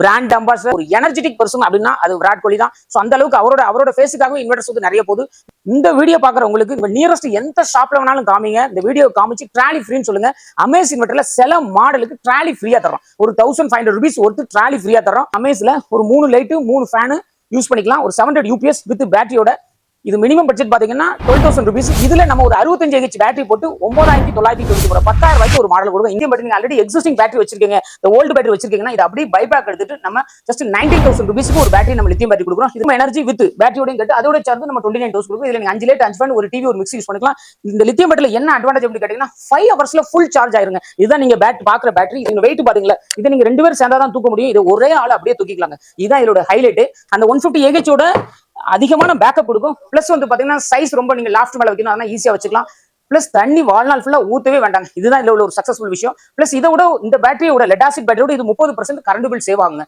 Brand ambassador ஒரு energetic person அப்படின்னா அது விராட் கோலி தான். ஸோ அந்த அளவுக்கு அவரோட அவரோட ஃபேஸுக்காகவும் இன்வெர்டர்ஸ் வந்து நிறைய போகுது. இந்த வீடியோ பார்க்குறவங்களுக்கு இப்போ நியரஸ்ட் எந்த ஷாப்ல வேணாலும் காமிங்க. இந்த வீடியோ காமிச்சு ட்ராலி ஃப்ரீன்னு சொல்லுங்க. அமேஸ் இன்வெர்டர்ல சில மாடலுக்கு ட்ராலி ஃப்ரீயா தரோம் ஒரு தௌசண்ட் ஃபைவ் ஹண்ட்ரட் ருபீஸ் ஒருத்து ட்ராலி ஃப்ரீயா தரோம் அமேஸ்ல ஒரு மூணு லைட்டு மூணு ஃபேனு யூஸ் பண்ணிக்கலாம். ஒரு செவன் ஹண்ட்ரட் யூபிஎஸ் வித் பேட்டரியோட இது மினிமம் பட்ஜெட் பாத்தீங்கன்னா டுவெல் தௌசண்ட் ருபீஸ் இதுல நம்ம ஒரு அறுபத்தஞ்சு ஹெச் பேட்டரி போட்டு ஒன்பதாயிரத்தி தொள்ளாயிரத்தி தொண்ணூத்தி ஒரு பத்தாயிரம் ரூபாய்க்கு ஒரு மாடல் கொடுக்கும் Indian battery already existing battery வச்சிருக்கீங்க. இந்த ஓல்டு பேட்டரி வச்சிருக்கீங்கன்னா இது அப்படியே பைபேக் எடுத்துட்டு நம்ம ஜஸ்ட் நைன்டீன் தௌசண்ட் ருபீஸ்க்கு ஒரு பேட்டரி நம்ம லித்தியம் பேட்டரி கொடுக்குறோம். இது எனர்ஜி வித் பேட்டரியோடையும் கட்டு அதோட சேர்ந்து நம்ம டுவெண்ட்டி நைன் தௌசண்ட் கொடுக்கும் இதுல நீங்க அஞ்சு லேட் அஞ்சு ஒரு டிவி ஒரு மிக்ஸி யூஸ் பண்ணிக்கலாம். இந்த லித்தியம் பேட்டரியில் என்ன அட்வான்டேஜ் அப்படின்னு கேட்டீங்கன்னா ஃபைவ் ஹவர்ஸ்ல ஃபுல் சார்ஜ் ஆயிருங்க. இதுதான் நீங்க பேட் பாக்குற பேட்டரி இந்த வெயிட் பாத்தீங்களா? இது நீங்க ரெண்டு பேரும் சேர்ந்தா தான் தூக்க முடியும். இது ஒரே ஆள் அப்படியே தூக்கிக்கலாங்க. இதுதான் இதோட ஹைலைட் அந்த ஒன் ஃபிஃப்டி ஏஹெச்சோட அதிகமான பேக்கப் கொடுக்கும். ப்ளஸ் வந்து பாத்தீங்கன்னா சைஸ் ரொம்ப நீங்க லாஸ்ட் மேல வைக்கணும். அதனால ஈஸியா வச்சுக்கலாம். ப்ளஸ் தண்ணி வாழ்நாள் ஃபுல்லா ஊத்தவே வேண்டாங்க. இதுதான் இதுல உள்ள ஒரு சக்சஸ்ஃபுல் விஷயம். ப்ளஸ் இதை விட இந்த பேட்டரியோட லெடாசிட் பேட்டரியோட இது முப்பது பர்சன்ட் கரண்ட் பில் சேவ் ஆகுங்க.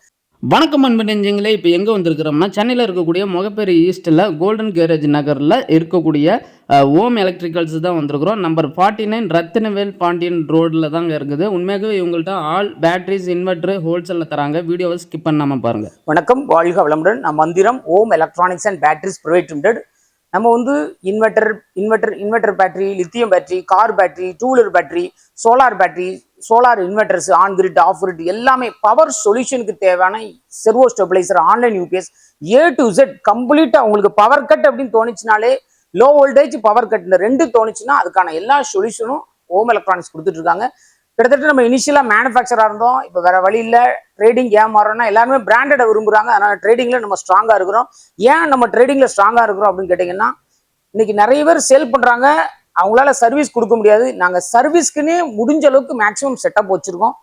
வணக்கம் அன்பு நெஞ்சுங்களே இப்போ எங்கே வந்திருக்கிறோம்னா சென்னையில் இருக்கக்கூடிய முகப்பேரி ஈஸ்ட்டில் கோல்டன் கேரேஜ் நகரில் இருக்கக்கூடிய ஓம் எலக்ட்ரிக்கல்ஸ் தான் வந்திருக்கிறோம். Number forty nine Rathinavel Pandian ரோடில் தாங்க இருக்குது. உண்மையாகவே இவங்கள்ட்ட ஆல் பேட்டரிஸ் இன்வெர்ட்ரு ஹோல்சேலில் தராங்க. வீடியோவை ஸ்கிப் பண்ணாமல் பாருங்கள் வணக்கம். வாழ்க வளமுடன். நான் மந்திரம் Om electronics and batteries private limited நம்ம வந்து inverter inverter inverter battery lithium battery car battery two wheeler battery solar battery solar inverters on grid off grid எல்லாமே பவர் சொல்யூஷனுக்கு தேவையான servo stabiliser online UPS A to Z கம்ப்ளீட்டாக உங்களுக்கு power cut அப்படின்னு தோணுச்சுனாலே low voltage power cut இந்த ரெண்டு தோணுச்சுன்னா அதுக்கான எல்லா சொல்யூஷனும் ஹோம் எலக்ட்ரானிக்ஸ் கொடுத்துட்ருக்காங்க கிட்டத்தட்ட நம்ம இனிஷியலாக மேனுஃபேக்சராக இருந்தோம். இப்போ வேற வழி இல்லை. ட்ரேடிங் ஏன் மாறோம்னா எல்லாருமே பிராண்டடை விரும்புகிறாங்க அதனால் ட்ரேடிங்கில் நம்ம ஸ்ட்ராங்காக இருக்கிறோம். ஏன் நம்ம ட்ரேடிங்கில் ஸ்ட்ராங்காக இருக்கிறோம் அப்படின்னு கேட்டிங்கன்னா இன்னைக்கு நிறைய பேர் சேல் பண்ணுறாங்க அவங்களால சர்வீஸ் கொடுக்க முடியாது. நாங்கள் சர்வீஸ்க்குன்னே முடிஞ்ச அளவுக்கு மேக்ஸிமம் செட்டப் வச்சிருக்கோம்.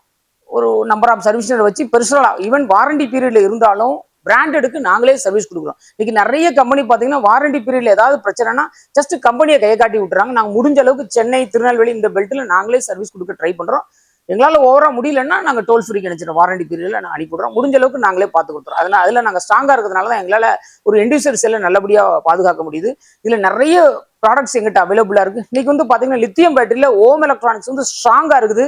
ஒரு நம்பர் ஆஃப் சர்வீஸ் வச்சு பெர்சனலாக ஈவன் வாரண்டி பீரியடில் இருந்தாலும் பிராண்டடுக்கு நாங்களே சர்வீஸ் கொடுக்குறோம். இன்னைக்கு நிறைய கம்பெனி பார்த்தீங்கன்னா வாரண்டி பீரியடில் ஏதாவது பிரச்சனைனா ஜஸ்ட் கம்பெனியை கையை காட்டி விட்டுறாங்க. நாங்கள் முடிஞ்ச அளவுக்கு சென்னை திருநெல்வேலி இந்த பெல்ட்டில் நாங்களே சர்வீஸ் கொடுக்க ட்ரை பண்ணுறோம் எங்களால் ஓவராக முடியலன்னா நாங்கள் டோல் ஃப்ரீ கிடைச்சிடும் வாரண்டி பீரியடில் நாங்கள் அனுப்பிவிடுறோம் முடிஞ்ச அளவுக்கு நாங்களே பார்த்து கொடுத்துறோம். அதனால் அதில் நாங்கள் ஸ்ட்ராங்காக இருக்கிறதுனால தான் எங்களால் ஒரு இண்டிவிஜுவல் செல்லை நல்லபடியாக பாதுகாக்க முடியுது. இதில் நிறைய ப்ராடக்ட்ஸ் எங்கிட்ட அவைலபிளாக இருக்குது இன்னைக்கு வந்து பார்த்தீங்கன்னா லித்தியம் பேட்டரியில் ஓம் எலக்ட்ரானிக்ஸ் வந்து ஸ்ட்ராங்காக இருக்குது.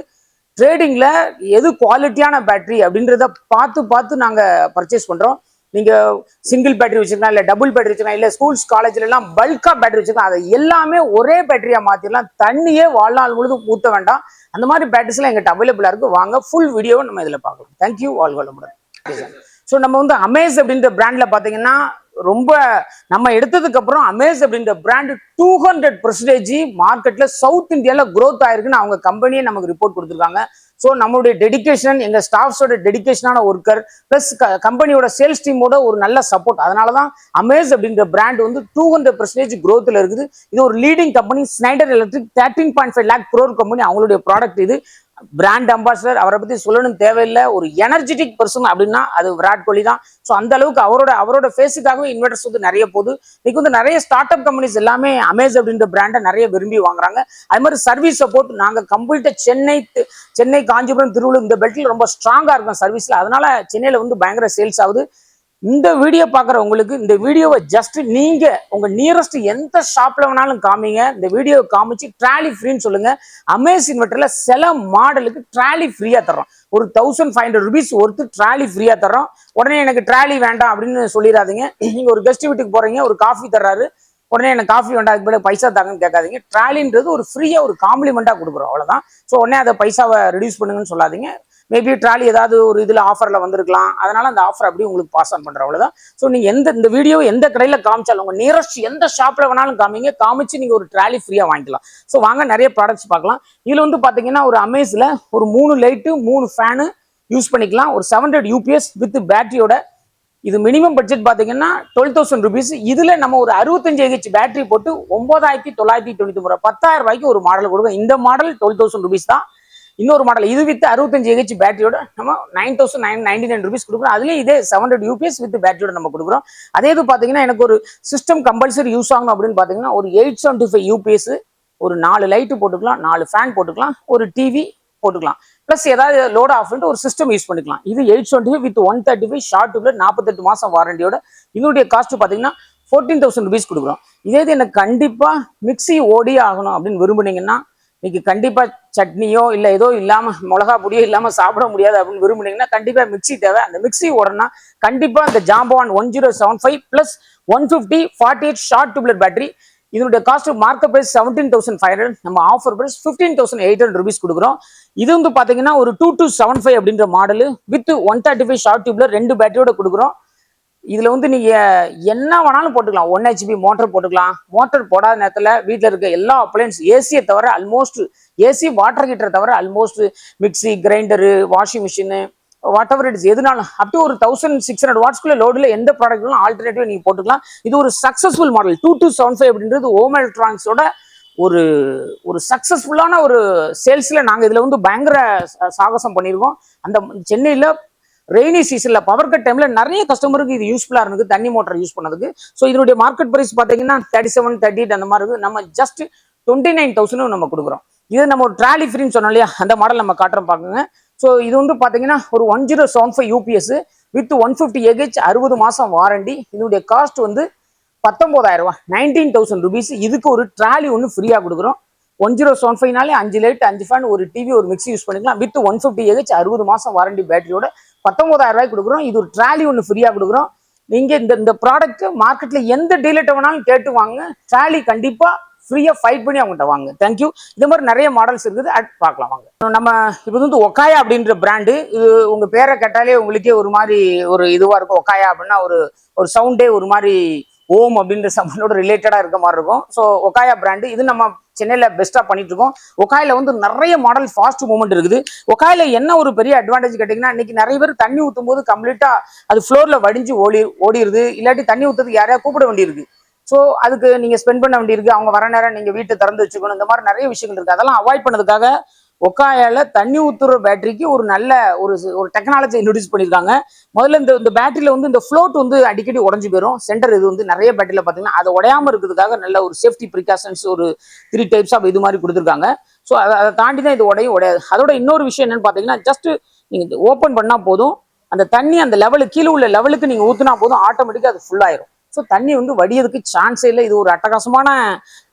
ட்ரேடிங்கில் எது குவாலிட்டியான பேட்டரி அப்படின்றத பார்த்து பார்த்து நாங்கள் பர்ச்சேஸ் பண்ணுறோம் நீங்கள் சிங்கிள் பேட்டரி வச்சுருக்கலாம் இல்லை டபுள் பேட்டரி வச்சுக்கலாம் இல்லை ஸ்கூல்ஸ் காலேஜ்ல எல்லாம் பல்காக பேட்டரி வச்சுக்கலாம் அதை எல்லாமே ஒரே பேட்டரியாக மாற்றிடலாம் தண்ணியே வாழ்நாள் முழுதும் ஊற்ற வேண்டாம். அந்த மாதிரி பேட்டரிஸ்லாம் எங்கிட்ட அவைலபிளாக இருக்குது வாங்க ஃபுல் வீடியோவை நம்ம இதில் பார்க்கலாம். தேங்க்யூ ஆல் வளமுடன். ஸோ நம்ம வந்து அமேஸ் அப்படின்ற பிராண்ட்ல பார்த்தீங்கன்னா ரொம்ப நம்ம எடுத்ததுக்கு அப்புறம் அமேஸ் அப்படின்ற பிராண்ட் டூ ஹண்ட்ரட் பர்சன்டேஜ் மார்க்கெட்ல சவுத் இந்தியால குரோத் ஆயிருக்குன்னு அவங்க கம்பெனியே நமக்கு ரிப்போர்ட் கொடுத்துருக்காங்க. ஸோ நம்மளுடைய டெடிகேஷன் எங்கள் ஸ்டாஃப்ஸோட டெடிகேஷனான ஒர்க்கர் ப்ளஸ் கம்பெனியோட சேல்ஸ் டீமோட ஒரு நல்ல சப்போர்ட் அதனால தான் அமேஸ் அப்படின்ற பிராண்ட் வந்து டூ ஹண்ட்ரட் பர்சன்டேஜ் க்ரோத்தில் இருக்குது. இது ஒரு leading company Schneider Electric thirteen point five lakh crore company அவங்களுடைய ப்ராடக்ட் இது. பிராண்ட் அம்பாசிடர் அவரை பத்தி சொல்லணும் தேவையில்லை. ஒரு எனர்ஜெட்டிக் பர்சன் அப்படின்னா அது விராட் கோலி தான். ஸோ அந்த அளவுக்கு அவரோட அவரோட ஃபேஸுக்காகவே இன்வெர்டர்ஸ் வந்து நிறைய போகுது. இன்னைக்கு வந்து நிறைய ஸ்டார்ட் அப் கம்பெனிஸ் எல்லாமே அமேஸ் அப்படின்ற பிராண்டை நிறைய விரும்பி வாங்குறாங்க. அது மாதிரி சர்வீஸ் சப்போர்ட் நாங்கள் கம்ப்ளீட்டாக சென்னை சென்னை காஞ்சிபுரம் திருவள்ளூர் இந்த பெல்ட்டில் ரொம்ப ஸ்ட்ராங்காக இருக்கும் சர்வீஸில் அதனால சென்னையில் வந்து பயங்கர சேல்ஸ் ஆகுது. இந்த வீடியோ பார்க்குற உங்களுக்கு இந்த வீடியோவை ஜஸ்ட் நீங்கள் உங்கள் நியரஸ்ட் எந்த ஷாப்பில் வேணாலும் காமிங்க. இந்த வீடியோவை காமிச்சு ட்ராலி ஃப்ரீன்னு சொல்லுங்கள் அமேஸ் இன்வெர்டரில் சில மாடலுக்கு ட்ராலி ஃப்ரீயாக தர்றோம். ஒரு தௌசண்ட் ஃபைவ் ஹண்ட்ரட் ருபீஸ் ஒருத்து ட்ராலி ஃப்ரீயாக தர்றோம். உடனே எனக்கு ட்ராலி வேண்டாம் அப்படின்னு சொல்லிடாதீங்க நீங்கள் ஒரு கெஸ்ட் வீட்டுக்கு போகிறீங்க ஒரு காஃபி தர்றாரு. உடனே எனக்கு காஃபி வேண்டாம் அதுக்கு பதிலா பைசா தாங்கன்னு கேட்காதீங்க. ட்ராலின்றது ஒரு ஃப்ரீயாக ஒரு காம்ப்ளிமெண்ட்டாக கொடுக்குறோம். அவ்வளோதான் ஸோ உடனே அதை பைசாவை ரெடியூஸ் பண்ணுங்கன்னு சொல்லாதீங்க. மேபி ட்ராலி ஏதாவது ஒரு இதில் ஆஃபரில் வந்திருக்கலாம். அதனால் அந்த ஆஃபர் அப்படியே உங்களுக்கு பாஸ் ஆன் பண்ணுற அவ்வளோதான் ஸோ நீங்கள் எந்த இந்த வீடியோ எந்த கடையில் காமிச்சாலும் உங்கள் நியரஸ்ட் எந்த ஷாப்பில் வேணாலும் காமிங்க. காமிச்சு நீங்கள் ஒரு ட்ராலி ஃப்ரீயாக வாங்கிக்கலாம். ஸோ வாங்க நிறைய ப்ராடக்ட்ஸ் பார்க்கலாம். இதில் வந்து பார்த்தீங்கன்னா ஒரு அமேஸில் ஒரு மூணு லைட்டு மூணு ஃபேனு யூஸ் பண்ணிக்கலாம். ஒரு செவன் ஹண்ட்ரட் யூபிஎஸ் வித் பேட்டரியோட இது மினிமம் பட்ஜெட் பார்த்தீங்கன்னா டுவெல் தௌசண்ட் ருபீஸ் இதில் நம்ம ஒரு அறுபத்தஞ்சு AH ஹெச் பேட்டரி போட்டு ஒன்பதாயிரத்தி தொள்ளாயிரத்தி தொண்ணூற்றி மூணு பத்தாயிரம் ரூபாய்க்கு ஒரு மாடல் கொடுக்கும் இந்த மாடல் டுவெல் தௌசண்ட் ருபீஸ் தான். இன்னொரு மாடல் இது வித் அறுபத்தஞ்சு ஹெச் பேட்டரியோட நம்ம nine thousand nine ninety nine rupees கொடுக்குறோம். அதுலேயே இதே செவன் ஹண்ட்ரட் யூபிஎஸ் வித் பேட்டரியோட நம்ம கொடுக்குறோம். அதே இது பார்த்தீங்கன்னா எனக்கு ஒரு சிஸ்டம் கம்பல்சரி யூஸ் ஆகணும் அப்படின்னு பார்த்தீங்கன்னா ஒரு எயிட் செவன்டி ஃபைவ் யூபிஎஸ் ஒரு நாலு லைட்டு போட்டுக்கலாம் நாலு ஃபேன் போட்டுக்கலாம் ஒரு டிவி போட்டுக்கலாம். ப்ளஸ் ஏதாவது லோட் ஆஃப் பண்ணிட்டு ஒரு சிஸ்டம் யூஸ் பண்ணிக்கலாம். இது eight twenty five with one thirty five short டியூப்ல நாற்பத்தெட்டு மாதம் வாரண்டியோட இதனுடைய காஸ்ட் பார்த்தீங்கன்னா ஃபோர்டீன் தௌசண்ட் ருபீஸ் கொடுக்குறோம். இதே இது எனக்கு கண்டிப்பாக மிக்ஸி ஓடியே ஆகணும் அப்படின்னு விரும்புனீங்கன்னா இன்னைக்கு கண்டிப்பா சட்னியோ இல்ல ஏதோ இல்லாம மிளகா பொடியோ இல்லாம சாப்பிட முடியாது அப்படின்னு விரும்புனீங்கன்னா கண்டிப்பா மிக்ஸி தேவை. அந்த மிக்ஸி ஓடனா கண்டிப்பா இந்த Jambavan one zero seven five plus one fifty forty eight short tubular battery இதனுடைய cost market price seventeen thousand five hundred நம்ம offer price fifteen thousand eight hundred rupees கொடுக்குறோம். இது வந்து பாத்தீங்கன்னா ஒரு டூ டூ செவன் ஃபைவ் அப்படின்ற model with one thirty five short டியூப்ல ரெண்டு பேட்டரியோட கொடுக்குறோம். இதில் வந்து நீங்கள் என்ன வேணாலும் போட்டுக்கலாம். ஒன் ஹெச்பி மோட்டர் போட்டுக்கலாம். மோட்டர் போடாத நேரத்தில் வீட்டில் இருக்க எல்லா அப்ளையன்ஸ் ஏசியை தவிர அல்மோஸ்ட் ஏசி வாட்டர் ஹீட்டரை தவிர almost mixie grinder washing machine whatever it's எதுனாலும் அப் டு ஒரு தௌசண்ட் சிக்ஸ் ஹண்ட்ரட் வாட்ஸ்க்குள்ள லோடில் எந்த ப்ராடக்ட்னாலும் ஆல்டர்னேட்டிவ் நீங்கள் போட்டுக்கலாம். இது ஒரு successful model two two seven five அப்படின்றது ஹோம் எலக்ட்ரானிக்ஸோட ஒரு ஒரு சக்ஸஸ்ஃபுல்லான ஒரு சேல்ஸில் நாங்கள் இதில் வந்து பயங்கர சாகசம் பண்ணியிருக்கோம் அந்த சென்னையில் ரெய்னி சீசனில் பவர் கட் டைமில் நிறைய கஸ்டமருக்கு இது யூஸ்ஃபுல்லாக இருந்தது. தண்ணி மோட்டர் யூஸ் பண்ணதுக்கு. ஸோ இதனுடைய மார்க்கெட் ப்ரைஸ் பார்த்தீங்கன்னா தேர்ட்டி செவன் தேர்ட்டி அந்த மாதிரி இருக்குது. நம்ம ஜஸ்ட் டுவெண்ட்டி நைன் தௌசண்டும் நம்ம கொடுக்குறோம். இது நம்ம ஒரு ட்ராலி ஃப்ரீன்னு சொன்னோம் இல்லையா? அந்த மாடல் நம்ம காட்டுறோம் பார்க்குங்க ஸோ இது வந்து பார்த்தீங்கன்னா ஒரு one zero seven five UPS with one fifty ஏகேஜ் அறுபது மாதம் வாரண்டி இதனுடைய காஸ்ட் வந்து பத்தொம்போதாயிரம் ரூபா நைன்டீன் தௌசண்ட் ருபீஸ் இதுக்கு ஒரு ட்ராலி ஒன்று ஃப்ரீயா கொடுக்குறோம். ஒன் ஜீரோ செவன் ஃபைவ்னாலே அஞ்சு லைட் அஞ்சு ஃபேன் ஒரு டிவி ஒரு மிக்ஸி யூஸ் பண்ணிக்கலாம். வித் ஒன் ஃபிஃப்டி ஏஹெச் அறுபது மாதம் வாரண்டி பேட்டரியோட பத்தொன்பதாயிரம் ரூபாய் கொடுக்குறோம். இது ஒரு ட்ராலி ஒன்று ஃப்ரீயாக கொடுக்குறோம். நீங்கள் இந்த இந்த ப்ராடக்ட்டு மார்க்கெட்டில் எந்த டீலர்கிட்ட வேணாலும் கேட்டு வாங்க ட்ராலி கண்டிப்பாக ஃப்ரீயாக ஃபைட் பண்ணி அவங்ககிட்ட வாங்க. தேங்க்யூ இது மாதிரி நிறைய மாடல்ஸ் இருக்குது. அட் பார்க்கலாம் வாங்க. நம்ம இப்போ வந்து ஒக்காயா அப்படின்ற பிராண்டு இது உங்கள் பேரை கேட்டாலே உங்களுக்கே ஒரு மாதிரி ஒரு இதுவாக இருக்கும். ஒக்காயா அப்படின்னா ஒரு ஒரு சவுண்டே ஒரு மாதிரி ஓம் அப்படின்ற சம்மனோட ரிலேட்டடாக இருக்க மாதிரி இருக்கும். ஸோ ஒக்காயா பிராண்டு இது நம்ம சென்னையில் பெஸ்ட்டாக பண்ணிட்டு இருக்கோம் ஒக்காயில வந்து நிறைய மாடல் ஃபாஸ்ட் மூவ்மெண்ட் இருக்குது. ஒக்காயில என்ன ஒரு பெரிய அட்வான்டேஜ் கேட்டிங்கன்னா இன்னைக்கு நிறைய பேர் தண்ணி ஊற்றும் போது கம்ப்ளீட்டாக அது ஃப்ளோரில் வடிஞ்சு ஓடி ஓடிடுது இல்லாட்டி தண்ணி ஊற்றுறது யாரையா கூப்பிட வேண்டியிருக்கு. ஸோ அதுக்கு நீங்க ஸ்பெண்ட் பண்ண வேண்டியிருக்கு. அவங்க வர நேரம் நீங்க வீட்டை திறந்து வச்சுக்கணும். இந்த மாதிரி நிறைய விஷயங்கள் இருக்குது அதெல்லாம் அவாய்ட் பண்ணதுக்காக ஒக்காயால தண்ணி ஊத்துற பேட்டரிக்கு ஒரு நல்ல ஒரு ஒரு டெக்னாலஜி இன்ட்ரடியூஸ் பண்ணியிருக்காங்க முதல்ல இந்த இந்த பேட்டரியில் வந்து இந்த ஃப்ளோட் வந்து அடிக்கடி உடஞ்சி போயிடும் சென்டர் இது வந்து நிறைய பேட்டரியில் பார்த்தீங்கன்னா அது உடையாமல் இருக்கிறதுக்காக நல்ல ஒரு சேஃப்டி ப்ரிகாஷன்ஸ் ஒரு த்ரீ டைப்ஸ் ஆஃப் இது மாதிரி கொடுத்துருக்காங்க. ஸோ அதை அதை தாண்டி தான் இது உடையும் உடையாது. அதோட இன்னொரு விஷயம் என்னன்னு பார்த்தீங்கன்னா ஜஸ்ட் நீங்கள் ஓப்பன் பண்ணால் போதும். அந்த தண்ணி அந்த லெவலுக்கு கீழே உள்ள லெவலுக்கு நீங்கள் ஊற்றுனா போதும். ஆட்டோமேட்டிக்காக அது ஃபுல்லாயிரும் ஸோ தண்ணி வந்து வடியதுக்கு சான்ஸே இல்லை. இது ஒரு அட்டகாசமான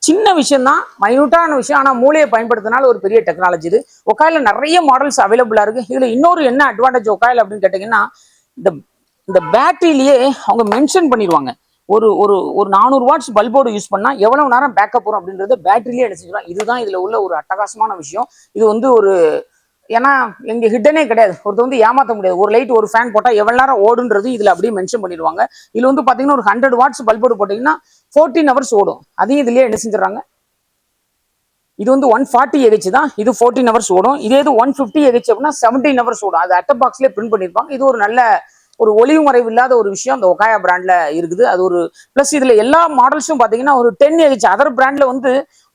சின்ன விஷயம் தான் மைனூட்டான விஷயம். ஆனால் மூளையை பயன்படுத்தினால ஒரு பெரிய டெக்னாலஜி இது. ஒக்காயில நிறைய மாடல்ஸ் அவைலபிளாக இருக்குது இதில் இன்னொரு என்ன அட்வான்டேஜ் ஒக்காயில் அப்படின்னு கேட்டிங்கன்னா இந்த இந்த பேட்டரியிலேயே அவங்க மென்ஷன் பண்ணிடுவாங்க. ஒரு ஒரு ஒரு நானூறு வாட்ஸ் பல்போர்டு யூஸ் பண்ணால் எவ்வளவு நேரம் பேக்கப் வரும் அப்படின்றத பேட்டரியிலே எடுத்துக்கலாம் இதுதான் இதில் உள்ள ஒரு அட்டகாசமான விஷயம். இது வந்து ஒரு ஏன்னா எங்க ஹிட்டனே கிடையாது. ஒருத்தர் வந்து ஏமாத்த முடியாது. ஒரு லைட் ஒரு ஃபேன் போட்டா எவ்வளவு நேரம் ஓடுன்றது இதுல அப்படியே மென்ஷன் பண்ணிடுவாங்க. இதுல வந்து பாத்தீங்கன்னா ஒரு ஹண்ட்ரட் வாட்ஸ் பல்போடு போட்டீங்கன்னா ஃபோர்டீன் ஹவர்ஸ் ஓடும். அதையும் இதுலயே என்ன செஞ்சுறாங்க இது வந்து ஒன் ஃபார்ட்டி ஏஹெச் தான் இது ஃபோர்டீன் ஹவர்ஸ் ஓடும். இதே இது ஒன் ஃபிஃப்டி ஏஹெச் அப்படின்னா செவன்டீன் ஹவர்ஸ் ஓடும். அது அட்ட பாக்ஸ்லேயே பிரிண்ட் பண்ணியிருப்பாங்க இது ஒரு நல்ல ஒரு ஒளிவு மறைவு இல்லாத ஒரு விஷயம் அந்த ஒகாயா பிராண்ட்ல இருக்குது. அது ஒரு ப்ளஸ் இதுல எல்லா மாடல்ஸும் பாத்தீங்கன்னா ஒரு டென் ஏஜ் அதர் பிராண்ட்ல வந்து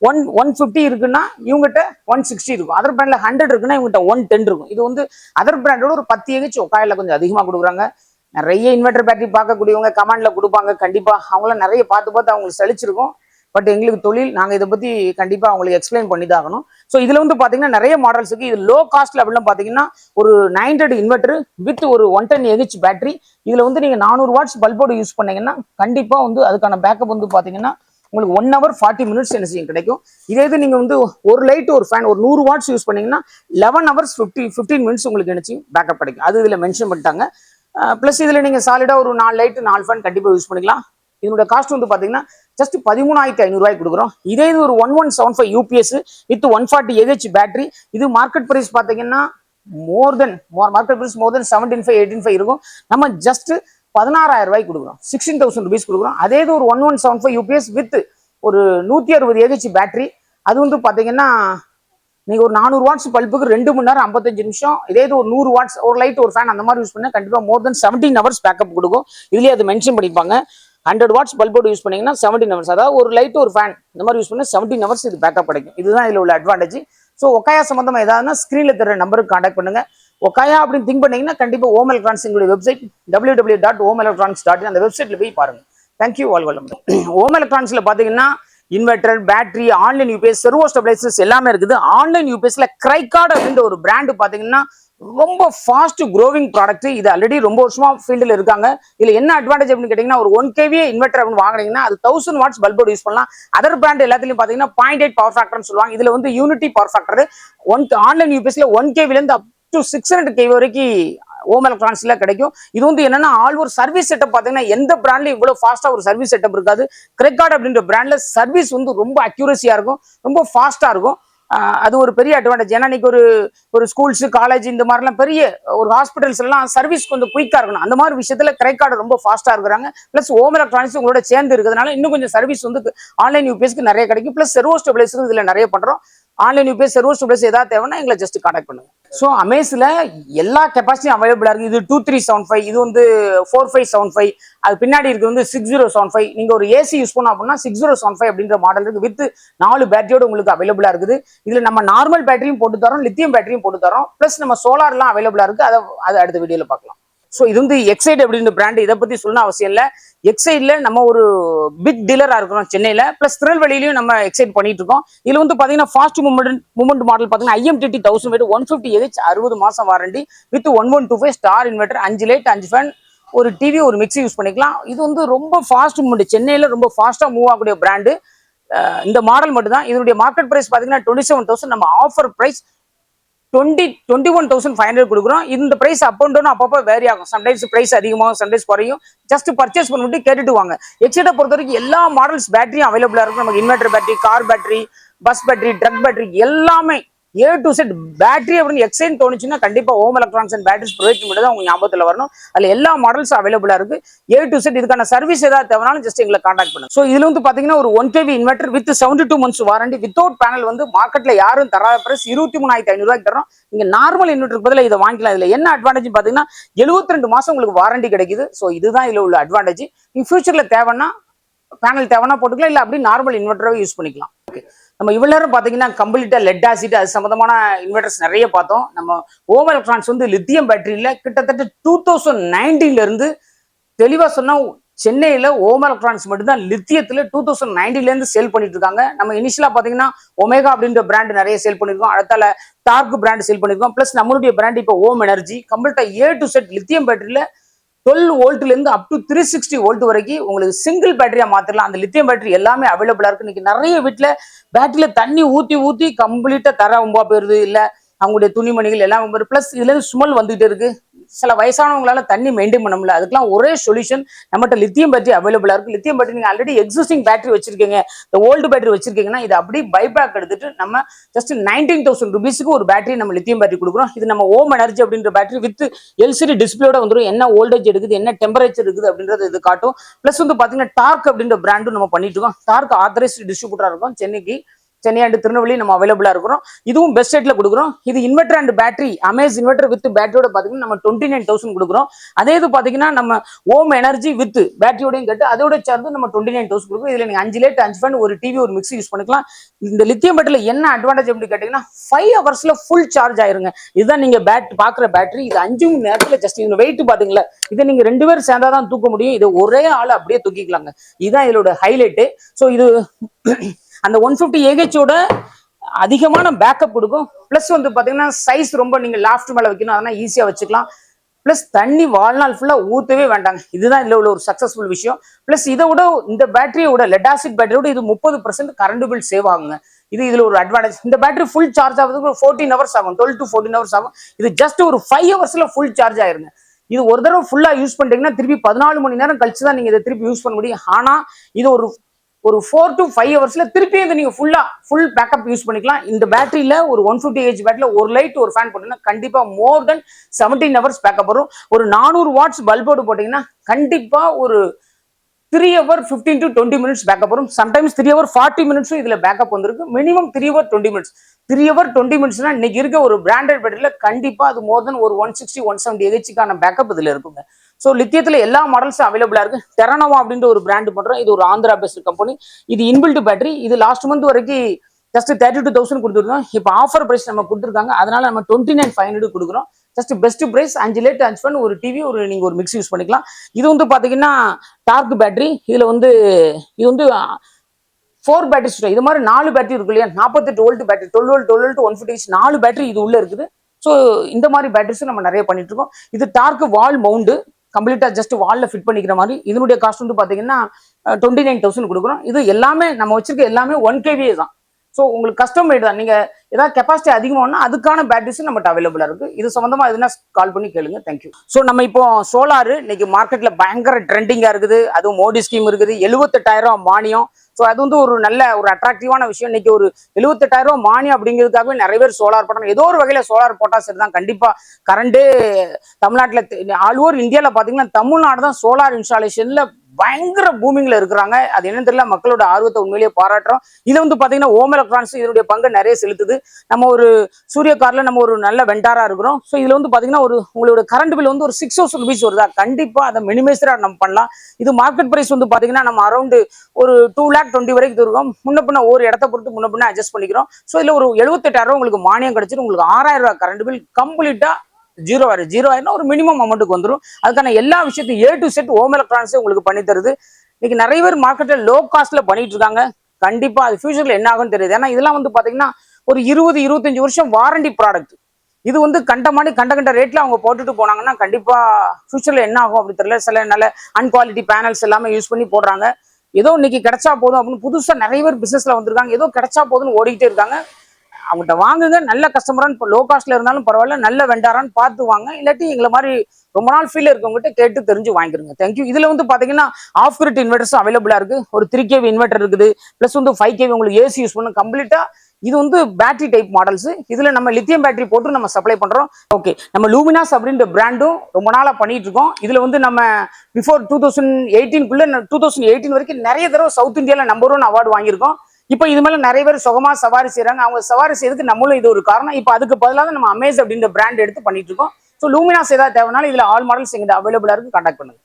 ஒன் ஒன் ஃபிஃப்டி இருக்குன்னா இவங்ககிட்ட ஒன் சிக்ஸ்டி இருக்கும். அதர் பிராண்ட்ல ஹண்ட்ரட் இருக்குன்னா இவங்ககிட்ட ஒன் டென் இருக்கும். இது வந்து அதர் பிராண்டோட ஒரு பத்து ஏஹெச் ஒகாயில கொஞ்சம் அதிகமாக கொடுக்குறாங்க. நிறைய இன்வெர்டர் பேட்டரி பார்க்கக்கூடியவங்க கமெண்ட்ல கொடுப்பாங்க. கண்டிப்பா அவங்களாம் நிறைய பார்த்து பார்த்து அவங்களுக்கு சலிச்சிருக்கும். பட் எங்களுக்கு தொழில் நாங்கள் இதை பற்றி கண்டிப்பாக அவங்களுக்கு எக்ஸ்பிளைன் பண்ணி தான் ஆகணும் ஸோ இதில் வந்து பார்த்தீங்கன்னா நிறைய மாடல்ஸ் இருக்கு. இது லோ காஸ்ட்ல அப்படிலாம் பார்த்தீங்கன்னா ஒரு நைன் ஹண்ட்ரட் இன்வெர்டர் வித் ஒரு ஒன் டென் எஹெச் பேட்டரி இதில் வந்து நீங்கள் நானூறு வாட்ஸ் பல்போர்டு யூஸ் பண்ணீங்கன்னா கண்டிப்பாக வந்து அதுக்கான பேக்கப் வந்து பார்த்தீங்கன்னா உங்களுக்கு ஒன் ஹவர் ஃபார்ட்டி மினிட்ஸ் என்ன செய்யும் கிடைக்கும். இதே இது நீங்கள் வந்து ஒரு லைட் ஒரு ஃபேன் ஒரு நூறு வாட்ஸ் யூஸ் பண்ணீங்கன்னா eleven hours fifty fifteen minutes உங்களுக்கு என்ன பேக்கப் கிடைக்கும். அது இதில் மென்ஷன் பண்ணிட்டாங்க. ப்ளஸ் இதில் நீங்கள் சாலிடாக ஒரு நாலு லைட் நாலு ஃபேன் கண்டிப்பாக யூஸ் பண்ணிக்கலாம். இதனோட காஸ்ட் வந்து பார்த்தீங்கன்னா ஜஸ்ட் பதிமூணாயிரத்தி ஐநூறுரூவாய்க்கு கொடுக்குறோம். இதே இது ஒரு one one seven five UPS with one forty AH battery இது மார்க்கெட் ப்ரைஸ் பார்த்தீங்கன்னா more than market price more than seventeen five eighteen five இருக்கும். நம்ம ஜஸ்ட் பதினாறாயிரம் ரூபாய்க்கு கொடுக்குறோம். சிக்ஸ்டீன் தௌசண்ட் ருபீஸ் கொடுக்குறோம். அதே இது ஒரு one one seven five UPS with ஒரு நூற்றி அறுபது ஏஹெச் பேட்டரி அது வந்து பார்த்தீங்கன்னா நீங்கள் ஒரு நானூறு வாட்ஸ் பல்புக்கு ரெண்டு மணி நேரம் ஐம்பத்தஞ்சு நிமிஷம். இதே இது ஒரு நூறு வாட்ஸ் ஒரு லைட் ஒரு ஃபேன் அந்த மாதிரி யூஸ் பண்ணால் கண்டிப்பாக more than seventeen hours backup கொடுக்கும். இதுலேயே அது மென்ஷன் பண்ணிப்பாங்க. Hundred watts full load use பண்ணீங்கன்னா செவன்டீன் ஹவர்ஸ் அதாவது ஒரு லைட் ஒரு ஃபேன் இந்த மாதிரி யூஸ் பண்ணி செவன்டீன் ஹவர்ஸ் இது பேக்கப் கிடைக்கும். இதுதான் இதில் உள்ள அட்வான்டேஜ் ஸோ ஒக்காயா சம்மந்தமாக ஏதாவதுனா ஸ்க்ரீனில் தர நம்பருக்கு காண்டாக்ட் பண்ணுங்க. ஒக்காயா அப்படின்னு திங்க் பண்ணீங்கன்னா கண்டிப்பாக ஓம் எலக்ட்ரானிக்ஸ் எங்களுடைய website W W dot Om electronics dot அந்த வெப்சைட்டில் போய் பாருங்க தேங்க்யூ ஆல் வல்லம் ஓம் எலக்ட்ரானிக்ஸில் பார்த்தீங்கன்னா inverter battery online UPS servo stabilisers எல்லாமே இருக்குது. ஆன்லைன் யூபிஎஸ்ல கிரைகார்டு அப்படின்ற ஒரு பிராண்டு பார்த்தீங்கன்னா ரொம்ப ஃபாஸ்ட் க்ரோவிங் ப்ராடக்ட் இது ஆல்ரெடி ரொம்ப வருஷமா ஃபீல்டில் இருக்காங்க. இதுல என்ன அட்வான்டேஜ் அப்படின்னு கேட்டீங்கன்னா ஒரு ஒன் கேவியே இன்வெர்டர் அப்படின்னு வாங்குனீங்கன்னா அது thousand watts full load use பண்ணலாம். அதர் பிராண்ட் எல்லாத்துலயும் பார்த்தீங்கன்னா பாயிண்ட் எயிட் பவர் ஃபேக்டர்னு சொல்லுவாங்க. இதுல வந்து unity power factor one online யூபிஎஸ்ல one கேவில இருந்து up to six hundred KV வரைக்கும் ஹோம் எலக்ட்ரானிக்ஸ்ல கிடைக்கும். இது வந்து என்னன்னா ஆல் ஒரு சர்வீஸ் செட்டப் பார்த்தீங்கன்னா எந்த பிராண்ட்லையும் இவ்வளவு ஃபாஸ்டா ஒரு சர்வீஸ் செட்டப் இருக்காது. கிரெக்கார்ட் அப்படின்ற பிராண்ட்ல சர்வீஸ் வந்து ரொம்ப அக்யூரஸியாக இருக்கும். ரொம்ப ஃபாஸ்டா இருக்கும். அது ஒரு பெரிய அட்வான்டேஜ் ஏன்னா இன்னைக்கு ஒரு ஒரு ஸ்கூல்ஸ் காலேஜ் இந்த மாதிரிலாம் பெரிய ஒரு ஹாஸ்பிட்டல்ஸ் எல்லாம் சர்வீஸ் கொஞ்சம் குயிக்கா இருக்கணும். அந்த மாதிரி விஷயத்துல கிரெக்கார்டு ரொம்ப ஃபாஸ்டா இருக்கிறாங்க. பிளஸ் ஹோம் எலக்ட்ரானிக்ஸ் உங்களோட சேர்ந்து இருக்கிறதுனால இன்னும் கொஞ்சம் சர்வீஸ் வந்து ஆன்லைன் யூபிஎஸ்க்கு நிறைய கிடைக்கும். பிளஸ் செர்வோ ஸ்டெபிலைசரும் இதுல நிறைய பண்றோம். ஆன்லைன் யூபிஎஸ் செர்வோ ஸ்டெபிலைஸ் ஏதாவது தேவைன்னா எங்களை ஜஸ்ட் காண்டாக்ட் பண்ணுங்க. ஸோ அமேஸ்ல எல்லா கெப்பாசிட்டியும் அவைலபிளா இருக்கு. இது டூ த்ரீ செவன் ஃபைவ் இது வந்து ஃபோர் ஃபைவ் செவன் ஃபைவ் அது பின்னாடி இருக்குது வந்து சிக்ஸ் ஜீரோ செவன் ஃபைவ் நீங்க ஒரு ஏசி யூஸ் பண்ணோம் அப்படின்னா சிக்ஸ் ஜீரோ செவன் ஃபைவ் அப்படின்ற மாடல் இருக்குது வித் நாலு பேட்டரியோட உங்களுக்கு அவைலபிளா இருக்குது. இதுல நம்ம நார்மல் பேட்டரியும் போட்டு தரோம் லித்தியம் பேட்டரியும் போட்டு தரோம். ப்ளஸ் நம்ம சோலார்லாம் அவைலபிளா இருக்கு. அதை அதை அடுத்த வீடியோல பார்க்கலாம். ஸோ இது வந்து எக்ஸைட் அப்படின்ற பிராண்ட் இதை பத்தி சொல்லணும் அவசியம் இல்லை. எக்ஸைட்ல நம்ம ஒரு பிக் டீலரா இருக்கிறோம் சென்னையில. பிளஸ் திருநெல்வேலியிலையும் நம்ம எக்ஸைட் பண்ணிட்டு இருக்கோம். இதுல வந்து பாத்தீங்கன்னா ஃபாஸ்ட் மூமெண்ட் மூமெண்ட் மாடல் பாத்தீங்கன்னா ஐஎம்டிடி thousand wait one fifty AH அறுபது மாசம் warranty with one one two five star inverter அஞ்சு லைட் அஞ்சு ஃபேன் ஒரு டிவி ஒரு மிக்ஸி யூஸ் பண்ணிக்கலாம். இது வந்து ரொம்ப ஃபாஸ்ட் மூமெண்ட் சென்னையில ரொம்ப ஃபாஸ்டா மூவ் ஆகக்கூடிய பிராண்டு இந்த மாடல் மட்டும் தான் இதனுடைய மார்க்கெட் பிரைஸ் பாத்தீங்கன்னா டுவெண்ட்டி செவன் தௌசண்ட் நம்ம offer price twenty twenty one thousand five hundred கொடுக்குறோம். இந்த பிரைஸ் அப் அண்ட் டவுன் அப்பப்போ வேரி ஆகும். சம்டைம்ஸ் பிரைஸ் அதிகமாகும் சம்டைம்ஸ் குறையும். ஜஸ்ட் பர்ச்சேஸ் பண்ணிட்டு கேட்டுட்டு வாங்க. எக்ஸைட்டை பொறுத்த வரைக்கும் எல்லா மாடல்ஸ் பேட்டரியும் அவைலபிளாக இருக்கும். நமக்கு inverter battery car battery bus battery truck battery எல்லாமே ஏ டு செட் பேட்டரி அப்படின்னு எக்ஸைன் தோணுச்சுன்னா கண்டிப்பா home electronics and batteries private மட்டும் தான் உங்க ஞாபகத்தில் வரணும். அதுல எல்லா மாடல்ஸும் அவைலபிளா இருக்கு. ஏ டு செட் இதுக்கான சர்வீஸ் ஏதாவது தேவைனாலும் ஜஸ்ட் எங்களை காண்டாக்ட் பண்ணுங்க. ஸோ இதுல வந்து பாத்தீங்கன்னா ஒரு one KV inverter with seventy two months warranty without panel வந்து மார்க்கெட்ல யாரும் தராத பிரைஸ் இருபத்தி மூணாயிரத்தி ஐநூறுவாய்க்கு தரோம் நீங்க நார்மல் இன்வெர்டருக்கு பதிலாக இதை வாங்கிக்கலாம். இதுல என்ன அட்வான்டேஜ் பாத்தீங்கன்னா எழுபத்தி ரெண்டு மாசம் உங்களுக்கு வாரண்டி கிடைக்குது. ஸோ இதுதான் இதுல உள்ள அட்வான்டேஜ் நீங்க ஃபியூச்சரில் தேவைன்னா பேனல் தேவைன்னா போட்டுக்கலாம். இல்ல அப்படி நார்மல் இன்வெர்டராக யூஸ் பண்ணிக்கலாம். ஓகே நம்ம இவ்வளோ நேரம் பார்த்தீங்கன்னா கம்ப்ளீட்டா லெட் ஆசிட் அது சம்மந்தமான இன்வெர்டர்ஸ் நிறைய பார்த்தோம். நம்ம ஓம் எலக்ட்ரானிக்ஸ் வந்து லித்தியம் பேட்டரியில கிட்டத்தட்ட டூ தௌசண்ட் நைன்டீன்ல இருந்து சொன்னால் சென்னையில் ஓம் எலக்ட்ரானிக்ஸ் மட்டும்தான் லித்தியத்தில் டூ தௌசண்ட் நைன்டிலேருந்து சேல் பண்ணிட்டு இருக்காங்க. நம்ம இனிஷியலா பார்த்தீங்கன்னா ஒமேகா அப்படின்ற பிராண்ட் நிறைய சேல் பண்ணிருக்கோம். அடுத்தால டார்க் பிராண்ட் சேல் பண்ணியிருக்கோம் ப்ளஸ் நம்மளுடைய பிராண்ட் இப்போ ஓம் எனர்ஜி கம்ப்ளீட்டாக ஏ டு செட் லித்தியம் பேட்டரியில டுவெல் வோல்ட்ல இருந்து up to three sixty volt வரைக்கும் உங்களுக்கு சிங்கிள் பேட்டரியா மாத்திரலாம். அந்த லித்தியம் பேட்டரி எல்லாமே அவைலபிளா இருக்கு. இன்னைக்கு நிறைய வீட்டுல பேட்டரியில் தண்ணி ஊத்தி ஊத்தி கம்ப்ளீட்டா தர ரொம்ப போயிருது. இல்ல அவங்களுடைய துணிமணிகள் எல்லாம் ப்ளஸ் இதுல இருந்து ஸ்மெல் வந்துகிட்டே இருக்கு. சில வயசானவங்களால தண்ணி மெயின்டைன் பண்ண முடியல. அதுக்கெல்லாம் ஒரே சொல்யூஷன் நம்மகிட்ட லித்தியம் பேட்டரி அவைலபிளா இருக்கு. லித்தியம் பேட்டரி நீங்க ஆல்ரெடி எக்ஸிஸ்டிங் பேட்டரி வச்சிருக்கீங்க. இந்த ஓல்டு பேட்டரி வச்சிருக்கீங்கன்னா இது அப்படியே பைபேக் எடுத்துட்டு நம்ம ஜஸ்ட் நைன்டீன் தௌசண்ட் ருபீஸ்க்கு ஒரு பேட்டரி நம்ம லித்தியம் பேட்டரி கொடுக்குறோம். இது நம்ம ஓம் எனர்ஜி அப்படின்ற பேட்டரி வித் எல்சிடி டிஸ்பிளேட வந்துடும் என்ன ஓல்டேஜ் எடுக்குது என்ன டெம்பரேச்சர் இருக்குது அப்படின்றது இது காட்டும். பிளஸ் வந்து பாத்தீங்கன்னா டார்க் அப்படின்ற பிராண்டும் நம்ம பண்ணிட்டு இருக்கோம். டார்க் ஆத்தரைஸ்டு டிஸ்ட்ரிபியூட்டரா இருக்கும். சென்னைக்கு சென்னை அண்ட் திருநெல்வேலி நம்ம அவைலபிளா இருக்கிறோம். இதுவும் பெஸ்ட் ரேட்ல கொடுக்குறோம். இது inverter and battery Amaze inverter with பேட்டரியோட பாத்தீங்கன்னா நம்ம டுவெண்ட்டி நைன் தௌசண்ட் கொடுக்குறோம். அதே இது பாத்தீங்கன்னா நம்ம ஓம் எனர்ஜி வித் பேட்டரியோடையும் கேட்டு அதோட சேர்ந்து நம்ம டுவெண்ட்டி நைன் தௌசண்ட் கொடுக்கும் இதுல நீங்க அஞ்சு லேட் அஞ்சு ஃபேன் ஒரு டிவி ஒரு மிக்ஸி யூஸ் பண்ணிக்கலாம். இந்த லித்தியம் பேட்டரியில என்ன அட்வான்டேஜ் அப்படின்னு கேட்டீங்கன்னா ஃபைவ் ஹவர்ஸ்ல ஃபுல் சார்ஜ் ஆயிருங்க. இதுதான் நீங்க பேட் பாக்குற பேட்டரி இது அஞ்சு மணி நேரத்துல ஜஸ்ட் இந்த வெயிட் பாத்தீங்களா இதை நீங்க ரெண்டு பேரும் சேர்ந்தாதான் தூக்க முடியும். இதை ஒரே ஆள் அப்படியே தூக்கிக்கலாங்க. இதுதான் இதோட ஹைலைட்டு ஸோ இது அந்த ஒன் ஃபிஃப்டி ஏஹெச்சோட அதிகமான பேக்கப் கொடுக்கும். ப்ளஸ் வந்து பார்த்தீங்கன்னா சைஸ் ரொம்ப நீங்கள் லாஃப்ட் மேலே வைக்கணும் அதெல்லாம் ஈஸியாக வச்சுக்கலாம். ப்ளஸ் தண்ணி வாழ்நாள் ஃபுல்லாக ஊற்றவே வேண்டாங்க. இதுதான் இதில் உள்ள ஒரு சக்ஸஸ்ஃபுல் விஷயம். ப்ளஸ் இதை விட இந்த பேட்டரியோட லெடாசிட் பேட்டரியோட இது முப்பது பர்சன்ட் கரண்ட் பில் சேவ் ஆகுங்க. இது இதில் ஒரு அட்வான்டேஜ் இந்த பேட்டரி ஃபுல் சார்ஜ் ஆகிறதுக்கு ஒரு ஃபோர்டீன் ஹவர்ஸ் ஆகும். டுவெல் டு ஃபோர்டீன் ஹவர்ஸ் ஆகும். இது ஜஸ்ட் ஒரு ஃபைவ் ஹவர்ஸில் ஃபுல் சார்ஜ் ஆயிருங்க. இது ஒரு தடவை ஃபுல்லாக யூஸ் பண்ணிட்டீங்கன்னா திருப்பி பதினாலு மணி நேரம் கழிச்சு தான் நீங்கள் இதை திருப்பி யூஸ் பண்ண முடியும். ஆனால் இது ஒரு ஒரு ஃபோர் டு ஃபைவ் ஹவர்ஸ்ல திருப்பி இதை நீங்க ஃபுல்லா ஃபுல் பேக்கப் யூஸ் பண்ணிக்கலாம். இந்த பேட்டரியில ஒரு ஒன் ஃபிஃப்டி ஏஜ் பேட்டரியில் ஒரு லைட் ஒரு ஃபேன் போட்டீங்கன்னா கண்டிப்பா more than seventeen hours backup வரும். ஒரு நானூறு வாட்ஸ் பல்போடு போட்டீங்கன்னா கண்டிப்பா ஒரு three hour fifteen to twenty minutes backup வரும். சம்டைம்ஸ் த்ரீ ஹவர் ஃபார்ட்டி மினிட்ஸும் இதுல பேக்கப் வந்திருக்கு. Minimum three hour twenty minutes three hour twenty மினிட்ஸ்னா இன்னைக்கு இருக்க ஒரு பிராண்டட் பேட்டரியில் கண்டிப்பா அது மோர் தென் ஒரு ஒன் சிக்ஸ்டி ஒன் செவன்டி ஏஹெச்சுக்கான பேக்கப் இதுல இருக்குங்க. ஸோ லித்தியத்தில் எல்லா மாடல்ஸும் அவைலபிளாக இருக்கு. டெரனோவா அப்படின்ற ஒரு பிராண்டு பண்ணுறோம் இது ஒரு ஆந்திரா பேஸ்ட் கம்பெனி இது இன்பில்ட் பேட்டரி இது லாஸ்ட் மந்த் வரைக்கும் ஜஸ்ட் தேர்ட்டி டூ தௌசண்ட் கொடுத்துருக்கோம் இப்போ ஆஃபர் பிரைஸ் நம்ம கொடுத்துருக்காங்க. அதனால நம்ம டுவெண்ட்டி நைன் ஃபைவ் ஹண்ட்ரட் கொடுக்குறோம். ஜஸ்ட் பெஸ்ட் பிரைஸ் அஞ்சு லேட் அஞ்சு ஃபன் ஒரு டிவி ஒரு நீங்கள் ஒரு மிக்ஸ் யூஸ் பண்ணிக்கலாம். இது வந்து பார்த்தீங்கன்னா டார்க் பேட்டரி இதில் வந்து இது வந்து ஃபோர் பேட்டரி இது மாதிரி நாலு பேட்டரி இருக்கு இல்லையா? நாற்பத்தெட்டு volt battery twelve volt twelve volt one fifty நாலு பேட்டரி இது உள்ளே இருக்குது. ஸோ இந்த மாதிரி பேட்டரிஸும் நம்ம நிறைய பண்ணிட்டு இருக்கோம். இது டார்க் வால் மவுண்டு கம்ப்ளீட்டாக ஜஸ்ட் வாலில் ஃபிட் பண்ணிக்கிற மாதிரி இதனுடைய காஸ்ட் வந்து பார்த்தீங்கன்னா டுவெண்ட்டி நைன் தௌசண்ட் கொடுக்குறோம். இது எல்லாமே நம்ம வச்சிருக்க எல்லாமே ஒன் கேவியே தான். ஸோ உங்களுக்கு கஸ்டம் மேட் தான். நீங்கள் ஏதாவது கெப்பாசிட்டி அதிகமாகனா அதுக்கான பேட்டரிஸும் நம்மகிட்ட அவைலபிளாக இருக்குது இது சம்மந்தமாக எதுனா கால் பண்ணி கேளுங்க. தேங்க்யூ ஸோ நம்ம இப்போ சோலார் இன்னைக்கு மார்க்கெட்டில் பயங்கர ட்ரெண்டிங்காக இருக்குது. அதுவும் மோடி ஸ்கீம் இருக்குது. எழுபத்தெட்டாயிரம் மானியம். ஸோ அது வந்து ஒரு நல்ல ஒரு அட்ராக்டிவான விஷயம். இன்னைக்கு ஒரு எழுபத்தெட்டாயிரம் மானியம் அப்படிங்கிறதுக்காகவே நிறைய பேர் சோலார் போட்டாங்க. ஏதோ ஒரு வகையில் சோலார் போட்டால் சரி தான் கண்டிப்பாக கரண்ட்டு தமிழ்நாட்டில் ஆல் ஓவர் இந்தியாவில் பார்த்தீங்கன்னா தமிழ்நாடு தான் சோலார் இன்ஸ்டாலேஷனில் பயங்கர பூமிங்ல இருக்கிறாங்க. அது என்னன்னு தெரியல மக்களோட ஆர்வத்தை உண்மையிலேயே பாராட்டுறோம். இதை வந்து பாத்தீங்கன்னா ஓம் எலக்ட்ரானிக்ஸ் இதனுடைய பங்கு நிறைய செலுத்துது. நம்ம ஒரு சூரிய கார்ல நம்ம ஒரு நல்ல வெண்டாரா இருக்கிறோம். ஸோ இதுல வந்து பாத்தீங்கன்னா ஒரு உங்களோட கரண்ட் பில் வந்து ஒரு சிக்ஸ் தௌசண்ட் ருபீஸ் வருதா? கண்டிப்பா அதை மினிமைசரா நம்ம பண்ணலாம். இது மார்க்கெட் பிரைஸ் வந்து பாத்தீங்கன்னா நம்ம அரௌண்ட் ஒரு டூ லேக் டுவெண்ட்டி வரைக்கும் இருக்கும் முன்ன பின்ன ஒரு இடத்த பொறுத்து முன்ன பின்ன அட்ஜஸ்ட் பண்ணிக்கிறோம். ஸோ இதுல ஒரு எழுபத்தெட்டாயிரம் உங்களுக்கு மானியம் கிடைச்சிட்டு உங்களுக்கு ஆறாயிரம் ரூபாய் கரண்ட் பில் கம்ப்ளீட்டா ஜீரோ ஆயிரும் ஜீரோ ஆயிரம்னா ஒரு மினிமம் அமௌண்ட்டுக்கு வந்துடும் அதுக்கான எல்லா விஷயத்தையும் ஏ டு செட் ஹோம் எலக்ட்ரானிக்ஸே உங்களுக்கு பண்ணி தருது. இன்னைக்கு நிறைய பேர் மார்க்கெட்டில் லோ காஸ்ட்ல பண்ணிட்டு இருக்காங்க. கண்டிப்பா அது ஃபியூச்சர்ல என்ன ஆகும்னு தெரியுது. ஏன்னா இதெல்லாம் வந்து பாத்தீங்கன்னா ஒரு இருபது இருபத்தஞ்சு வருஷம் வாரண்டி ப்ராடக்ட் இது வந்து கண்ட மாதிரி கண்ட கண்ட ரேட்ல அவங்க போட்டுட்டு போனாங்கன்னா கண்டிப்பா ஃபியூச்சர்ல என்ன ஆகும் அப்படி தெரியல. சில நல்ல அன்குவாலிட்டி பேனல்ஸ் எல்லாமே யூஸ் பண்ணி போடுறாங்க. ஏதோ இன்னைக்கு கிடைச்சா போதும் அப்படின்னு புதுசா நிறைய பேர் பிசினஸ்ல வந்திருக்காங்க. ஏதோ கிடைச்சா போதும்னு ஓடிக்கிட்டே இருக்காங்க. அவங்கள்ட்ட வாங்குங்க நல்ல கஸ்டமரான்னு இப்போ லோ காஸ்ட்ல இருந்தாலும் பரவாயில்ல நல்ல வெண்டாரான்னு பார்த்து வாங்க. இல்லாட்டி எங்களை மாதிரி ரொம்ப நாள் ஃபீல் இருக்கவங்ககிட்ட கேட்டு தெரிஞ்சு வாங்கிருங்க. தேங்க்யூ இதுல வந்து பாத்தீங்கன்னா ஆஃப் கிரிட் இன்வெர்டர்ஸும் அவைலபிளா இருக்கு. ஒரு த்ரீ கேவி இன்வெர்டர் இருக்குது. ப்ளஸ் வந்து ஃபைவ் கேவி உங்களுக்கு ஏசி யூஸ் பண்ண கம்ப்ளீட்டா இது வந்து பேட்டரி டைப் மாடல்ஸ் இதுல நம்ம லித்தியம் பேட்டரி போட்டு நம்ம சப்ளை பண்றோம். ஓகே நம்ம லூமினாஸ் அப்படின்ற பிராண்டும் ரொம்ப நாளா பண்ணிட்டு இருக்கோம். இதுல வந்து நம்ம பிஃபோர் டூ தௌசண்ட் எயிட்டீன்குள்ள டூ தௌசண்ட் எயிட்டீன் வரைக்கும் நிறைய தடவை சவுத் இந்தியாவில் நம்பர் ஒன் அவார்டு வாங்கியிருக்கோம். இப்போ இது மேலே நிறைய பேர் சுகமா சவாரி செய்றாங்க. அவங்க சவாரி செய்யறதுக்கு நம்மளும் இது ஒரு காரணம். இப்போ அதுக்கு பதிலாக நம்ம அமேஸ் அப்படின்ற பிராண்ட் எடுத்து பண்ணிட்டு இருக்கோம். ஸோ லூமினாஸ் ஏதாவது தேவைனாலும் இதில் ஆல் மாடல்ஸ் எங்கிட்ட அவைலபிளாக இருக்குது கான்டாக்ட் பண்ணுங்க.